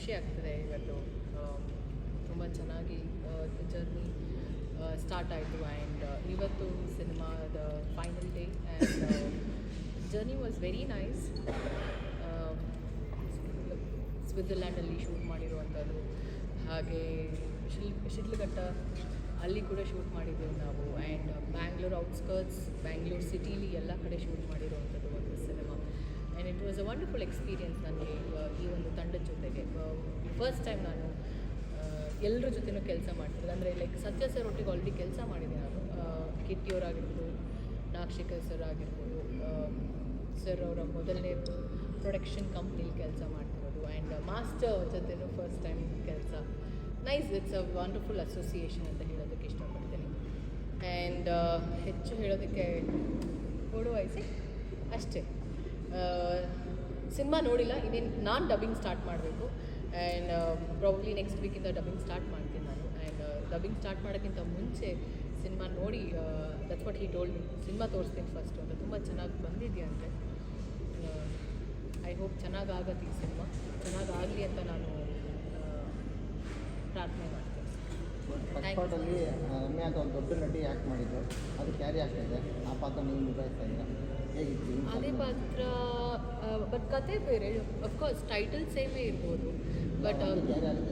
ಖುಷಿ ಆಗ್ತದೆ ಇವತ್ತು. ತುಂಬ ಚೆನ್ನಾಗಿ ಜರ್ನಿ ಸ್ಟಾರ್ಟ್ ಆಯಿತು ಆ್ಯಂಡ್ ಇವತ್ತು ಸಿನಿಮಾದ final day and journey was very nice ಸ್ವಿಟ್ಜರ್ಲ್ಯಾಂಡಲ್ಲಿ shoot ಮಾಡಿರುವಂಥದ್ದು. ಹಾಗೆ ಶಿಲ್, ಶಿಡ್ಲಘಟ್ಟ ಅಲ್ಲಿ ಕೂಡ ಶೂಟ್ ಮಾಡಿದ್ದೇವೆ ನಾವು ಆ್ಯಂಡ್ ಬ್ಯಾಂಗ್ಳೂರ್ ಔಟ್ಸ್ಕರ್ಟ್ಸ್ ಬ್ಯಾಂಗ್ಳೂರ್ ಸಿಟೀಲಿ ಎಲ್ಲ ಕಡೆ ಶೂಟ್ ಮಾಡಿರುವಂಥದ್ದು ಒಂದು cinema and it was a wonderful experience ನನಗೆ ಈ ಒಂದು ತಂಡದ ಜೊತೆಗೆ. ಫಸ್ಟ್ ಟೈಮ್ ನಾನು ಎಲ್ಲರ ಜೊತೆನೂ ಕೆಲಸ ಮಾಡ್ತಿರೋದು. ಅಂದರೆ ಲೈಕ್ ಸತ್ಯ ಸರ್ ಒಟ್ಟಿಗೆ ಆಲ್ರೆಡಿ ಕೆಲಸ ಮಾಡಿದೆ ನಾನು. ಕಿಟ್ಟಿಯವರಾಗಿರ್ಬೋದು ನಾಗಶೇಖರ್ ಸರ್ ಆಗಿರ್ಬೋದು ಸರ್ ಅವರ ಮೊದಲನೇ ಪ್ರೊಡಕ್ಷನ್ ಕಂಪ್ನಿಲಿ ಕೆಲಸ ಮಾಡ್ತಿರೋದು. ಆ್ಯಂಡ್ ಮಾಸ್ಟರ್ ಜೊತೆನೂ ಫಸ್ಟ್ ಟೈಮ್ ಕೆಲಸ. Nice it's a wonderful association ಅಂತ ಹೇಳೋದಕ್ಕೆ ಇಷ್ಟಪಡ್ತೀನಿ. ಆ್ಯಂಡ್ ಹೆಚ್ಚು ಹೇಳೋದಕ್ಕೆ ಕೊಡು ವಯಸ್ಸಿ ಅಷ್ಟೇ. ಸಿನಿಮಾ ನೋಡಿಲ್ಲ, ಇನ್ನೇನು ನಾನು ಡಬ್ಬಿಂಗ್ ಸ್ಟಾರ್ಟ್ ಮಾಡಬೇಕು. ಆ್ಯಂಡ್ ಪ್ರಾಬ್ಲಿ ನೆಕ್ಸ್ಟ್ ವೀಕಿಂದ ಡಬ್ಬಿಂಗ್ ಸ್ಟಾರ್ಟ್ ಮಾಡ್ತೀನಿ ನಾನು. ಆ್ಯಂಡ್ ಡಬ್ಬಿಂಗ್ ಸ್ಟಾರ್ಟ್ ಮಾಡೋಕ್ಕಿಂತ ಮುಂಚೆ ಸಿನಿಮಾ ನೋಡಿ that's what he told me cinema ತೋರಿಸ್ತೀನಿ ಫಸ್ಟು ಅಂತ. ತುಂಬ ಚೆನ್ನಾಗಿ ಬಂದಿದೆಯಂತೆ ಐ ಹೋಪ್ ಚೆನ್ನಾಗಾಗತ್ತೆ ಈ ಸಿನಿಮಾ. ಚೆನ್ನಾಗಾಗಲಿ ಅಂತ ನಾನು ಪ್ರಾರ್ಥನೆ ಮಾಡ್ತೀನಿ. You. ರಮ್ಯಾ ಅಂತ ಒಂದು ದೊಡ್ಡ ನಟಿ ಆ್ಯಕ್ಟ್ ಮಾಡಿದ್ದು ಅದು ಕ್ಯಾರಿ ಆಗ್ತಾಯಿದೆ ಆ ಪಾತ್ರ ನೀವು ನಿಭಾಯಿಸ್ತಾ ಇದ್ದೀರಾ? ಹೇಗಿತ್ತು ಅದೇ ಪಾತ್ರ? ಬಟ್ ಕತೆ ಬೇರೆ. ಅಫ್ಕೋರ್ಸ್ ಟೈಟಲ್ ಸೇಮೇ ಇರ್ಬೋದು. ಬಟ್ ಅಂತ ಅಂತ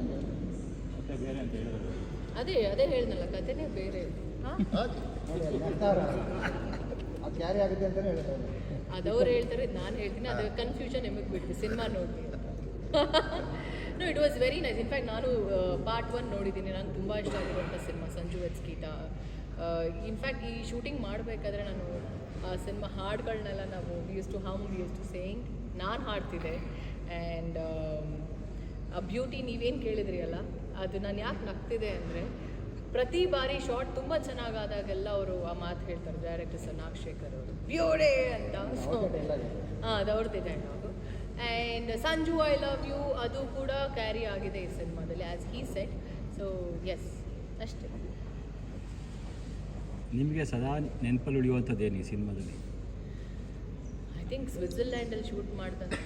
ಅದೇ ಅದೇ ಹೇಳ್ದಲ್ಲ ಕತೆನೇ ಬೇರೆ. ಹಾಂ? ನೋಡಿ ಅದು ನಗ್ತಾವ್ರೆ. ಅದು ಕ್ಯಾರಿ ಆಗುತ್ತೆ ಅಂತಲೇ ಹೇಳ್ತಾ ಇದ್ದಾರೆ ಅದವ್ರು ಹೇಳ್ತಾರೆ ನಾನು ಹೇಳ್ತೀನಿ ಅದು ಕನ್ಫ್ಯೂಷನ್ ನಿಮಗೆ ಬಿಟ್ಟು ಸಿನಿಮಾ ನೋಡಿ it was very nice in fact ನಾನು ಪಾರ್ಟ್ ಒನ್ ನೋಡಿದ್ದೀನಿ. ನಂಗೆ ತುಂಬ ಇಷ್ಟ ಆಗಿರುವಂಥ ಸಿನಿಮಾ ಸಂಜು ಕೀಟ ಇನ್ಫ್ಯಾಕ್ಟ್ ಈ ಶೂಟಿಂಗ್ ಮಾಡಬೇಕಾದ್ರೆ ನಾನು ಆ ಸಿನಿಮಾ ಹಾಡುಗಳನ್ನೆಲ್ಲ ನಾವು used to hum used to saying ನಾನು ಹಾಡ್ತಿದ್ದೆ. ಆ್ಯಂಡ್ ಆ ಬ್ಯೂಟಿ ನೀವೇನು ಕೇಳಿದ್ರಿ ಅಲ್ಲ? ಅದು ನಾನು ಯಾಕೆ ನಗ್ತಿದೆ ಅಂದರೆ ಪ್ರತಿ ಬಾರಿ ಶಾರ್ಟ್ ತುಂಬ ಚೆನ್ನಾಗಾದಾಗೆಲ್ಲ ಅವರು ಆ ಮಾತು ಹೇಳ್ತಾರೆ. ಡೈರೆಕ್ಟರ್ ಸರ್ ನಾಗಶೇಖರ್ ಅವರು. ಬ್ಯೂಡೆ ಅಂತ. ಹಾಂ ಅದು ಅವ್ರದ್ದೇ dialogue and Sanju I love you ಅದು ಕೂಡ ಕ್ಯಾರಿ ಆಗಿದೆ ಈ ಸಿನಿಮಾದಲ್ಲಿ as he said so yes ಅಷ್ಟೇ. ನಿಮಗೆ ಸದಾ ನೆನಪಲ್ಲಿ ಉಳಿಯುವಂಥದ್ದೇನು ಈ ಸಿನಿಮಾದಲ್ಲಿ? ಐ ಥಿಂಕ್ ಸ್ವಿಟ್ಜರ್ಲ್ಯಾಂಡಲ್ಲಿ ಶೂಟ್ ಮಾಡಿದಂಥ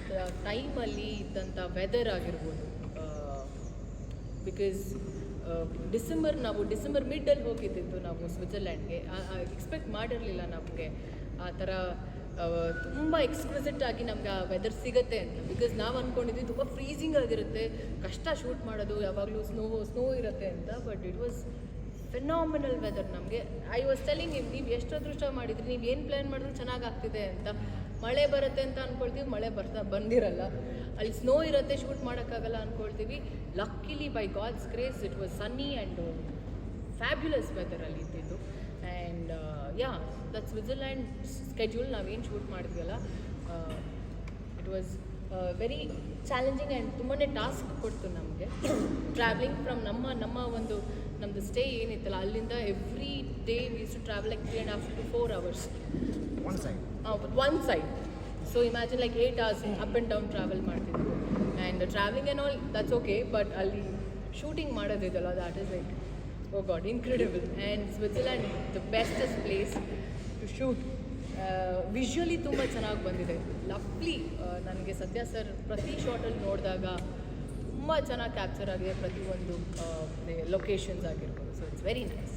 ಟೈಮಲ್ಲಿ ಇದ್ದಂಥ ವೆದರ್ ಆಗಿರ್ಬೋದು. ಬಿಕಾಸ್ ಡಿಸೆಂಬರ್ ನಾವು ಡಿಸೆಂಬರ್ ಮಿಡ್ಡಲ್ಲಿ ಹೋಗಿದ್ದಿದ್ದು ನಾವು ಸ್ವಿಟ್ಜರ್ಲ್ಯಾಂಡ್ಗೆ ಎಕ್ಸ್ಪೆಕ್ಟ್ ಮಾಡಿರಲಿಲ್ಲ ನಮಗೆ ಆ ಥರ ತುಂಬ ಎಕ್ಸ್ಕ್ವಿಸಿಟ್ ಆಗಿ ನಮ್ಗೆ ಆ ವೆದರ್ ಸಿಗುತ್ತೆ ಅಂತ. ಬಿಕಾಸ್ ನಾವು ಅಂದ್ಕೊಂಡಿದ್ವಿ ತುಂಬ ಫ್ರೀಸಿಂಗ್ ಆಗಿರುತ್ತೆ. ಕಷ್ಟ ಶೂಟ್ ಮಾಡೋದು, ಯಾವಾಗಲೂ ಸ್ನೋ ಸ್ನೋ ಇರುತ್ತೆ ಅಂತ. But it was phenomenal weather ನಮಗೆ. ಐ ವಾಸ್ ಟೆಲಿಂಗ್ ಇಮ್ ನೀವು ಎಷ್ಟು ಅದೃಷ್ಟ ಮಾಡಿದ್ರಿ? ನೀವು ಏನು ಪ್ಲ್ಯಾನ್ ಮಾಡಿದ್ರು ಚೆನ್ನಾಗಿ ಆಗ್ತಿದೆ ಅಂತ. ಮಳೆ ಬರುತ್ತೆ ಅಂತ ಅಂದ್ಕೊಳ್ತೀವಿ ಮಳೆ ಬರ್ತಾ ಬಂದಿರಲ್ಲ. ಅಲ್ಲಿ ಸ್ನೋ ಇರುತ್ತೆ ಶೂಟ್ ಮಾಡೋಕ್ಕಾಗಲ್ಲ ಅಂದ್ಕೊಳ್ತೀವಿ ಲಕ್ಕಿಲಿ by God's grace it was sunny and fabulous ವೆದರಲ್ಲಿ ಇದ್ದಿದ್ದು. And yeah that Switzerland schedule ನಾವೇನು shoot ಮಾಡಿದ್ವಲ್ಲ it was very challenging and ತುಂಬಾ ಟಾಸ್ಕ್ ಕೊಡ್ತು ನಮಗೆ. ಟ್ರಾವೆಲಿಂಗ್ ಫ್ರಮ್ ನಮ್ಮ ನಮ್ಮ ಒಂದು ನಮ್ಮದು ಸ್ಟೇ ಏನಿತ್ತಲ್ಲ ಅಲ್ಲಿಂದ every day we used to travel like three and half to four hours one side one side so imagine like eight hours up and down travel ಮಾಡ್ತಿದ್ವಿ and travelling and all that's okay but ಅಲ್ಲಿ shooting ಮಾಡೋದಿದಲ್ಲ that is like oh God incredible And Switzerland the bestest place to shoot visually ತುಂಬ ಚೆನ್ನಾಗಿ ಬಂದಿದೆ. Lovely ನನಗೆ ಸದ್ಯ sir ಪ್ರತಿ ಶಾಟಲ್ಲಿ ನೋಡಿದಾಗ ತುಂಬ ಚೆನ್ನಾಗಿ ಕ್ಯಾಪ್ಚರ್ ಆಗಿದೆ ಪ್ರತಿಯೊಂದು ಲೊಕೇಶನ್ಸ್ ಆಗಿರ್ಬೋದು. So it's very nice